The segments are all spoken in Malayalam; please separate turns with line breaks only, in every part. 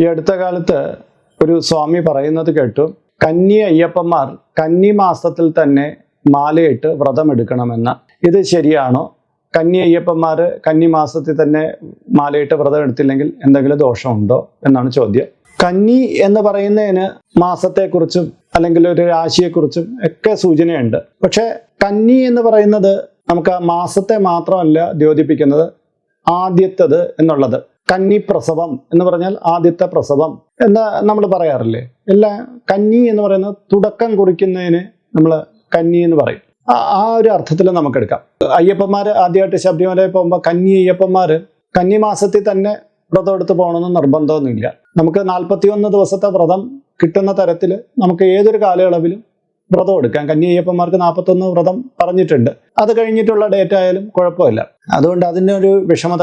ഈ അടുത്ത കാലത്ത് ഒരു സ്വാമി പറയുന്നത് കേട്ടു കന്നി അയ്യപ്പന്മാർ കന്നി മാസത്തിൽ തന്നെ മാലയിട്ട് വ്രതമെടുക്കണമെന്ന് ഇത് ശരിയാണോ? കന്നി അയ്യപ്പന്മാർ കന്നി മാസത്തിൽ തന്നെ മാലയിട്ട് വ്രതം എടുത്തില്ലെങ്കിൽ എന്തെങ്കിലും ദോഷമുണ്ടോ? എന്നാണ് ചോദ്യം. കന്നി എന്ന് പറയുന്നതിന് മാസത്തെക്കുറിച്ചും അല്ലെങ്കിൽ ഒരു രാശിയെക്കുറിച്ചും ഒക്കെ സൂചനയുണ്ട്. പക്ഷേ കന്നി എന്ന് പറയുന്നത് നമുക്ക് മാസത്തെ മാത്രമല്ല ദ്യോതിപ്പിക്കുന്നത് ആദ്യത്തത് എന്നുള്ളത്. കന്നി പ്രസവം എന്ന് പറഞ്ഞാൽ ആദ്യത്തെ പ്രസവം എന്ന് നമ്മൾ പറയാറില്ലേ? എല്ലാ കന്നി എന്ന് പറയുന്ന തുടക്കം കുറിക്കുന്നതിന് നമ്മൾ കന്നി എന്ന് പറയും. ആ- ഒരു അർത്ഥത്തിൽ നമുക്ക് എടുക്കാം. അയ്യപ്പന്മാര് ആദ്യമായിട്ട് ശബരിമലയിൽ പോകുമ്പോൾ കന്നി അയ്യപ്പന്മാർ കന്നി മാസത്തിൽ തന്നെ വ്രതം എടുത്ത് പോകണമെന്ന് നിർബന്ധമൊന്നുമില്ല. നമുക്ക് നാൽപ്പത്തിയൊന്ന് ദിവസത്തെ വ്രതം കിട്ടുന്ന തരത്തിൽ നമുക്ക് ഏതൊരു കാലയളവിലും വ്രതം എടുക്കാം. കന്നി അയ്യപ്പന്മാർക്ക് നാൽപ്പത്തൊന്ന് വ്രതം പറഞ്ഞിട്ടുണ്ട്. അത് കഴിഞ്ഞിട്ടുള്ള ഡേറ്റ് ആയാലും കുഴപ്പമില്ല. അതുകൊണ്ട് അതിനൊരു വിഷമത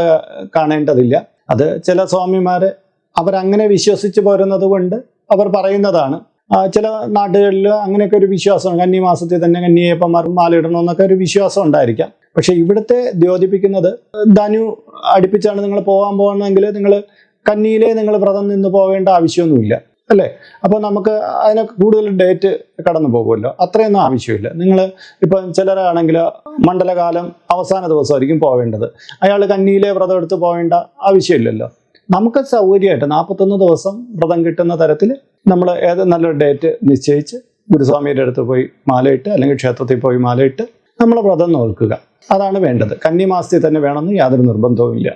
കാണേണ്ടതില്ല. അത് ചില സ്വാമിമാര് അവരങ്ങനെ വിശ്വസിച്ച് പോരുന്നത് കൊണ്ട് അവർ പറയുന്നതാണ്. ചില നാടുകളിൽ അങ്ങനെയൊക്കെ ഒരു വിശ്വാസം കന്നി മാസത്തിൽ തന്നെ കന്യയപ്പന്മാർ മാലയിടണമെന്നൊക്കെ ഒരു വിശ്വാസം ഉണ്ടായിരിക്കാം. പക്ഷെ ഇവിടുത്തെ ദ്യോതിപ്പിക്കുന്നത് ധനു അടുപ്പിച്ചാണ് നിങ്ങൾ പോകാൻ പോകുന്നതെങ്കിൽ നിങ്ങൾ കന്നിയിലേ നിങ്ങൾ വ്രതം നിന്ന് പോവേണ്ട ആവശ്യമൊന്നുമില്ല. അല്ലേ? അപ്പോൾ നമുക്ക് അതിന് കൂടുതൽ ഡേറ്റ് കടന്നു പോകുമല്ലോ. അത്രയൊന്നും ആവശ്യമില്ല. നിങ്ങൾ ഇപ്പം ചിലരാണെങ്കിൽ മണ്ഡലകാലം അവസാന ദിവസമായിരിക്കും പോവേണ്ടത്. അയാൾ കന്നിയിലെ വ്രതം എടുത്ത് പോവേണ്ട ആവശ്യമില്ലല്ലോ. നമുക്ക് സൗകര്യമായിട്ട് നാൽപ്പത്തൊന്ന് ദിവസം വ്രതം കിട്ടുന്ന തരത്തിൽ നമ്മൾ ഏത് നല്ലൊരു ഡേറ്റ് നിശ്ചയിച്ച് ഗുരുസ്വാമിയുടെ അടുത്ത് പോയി മാലയിട്ട് അല്ലെങ്കിൽ ക്ഷേത്രത്തിൽ പോയി മാലയിട്ട് നമ്മൾ വ്രതം നോക്കുക അതാണ് വേണ്ടത്. കന്നിമാസത്തിൽ തന്നെ വേണമെന്ന് യാതൊരു നിർബന്ധവും ഇല്ല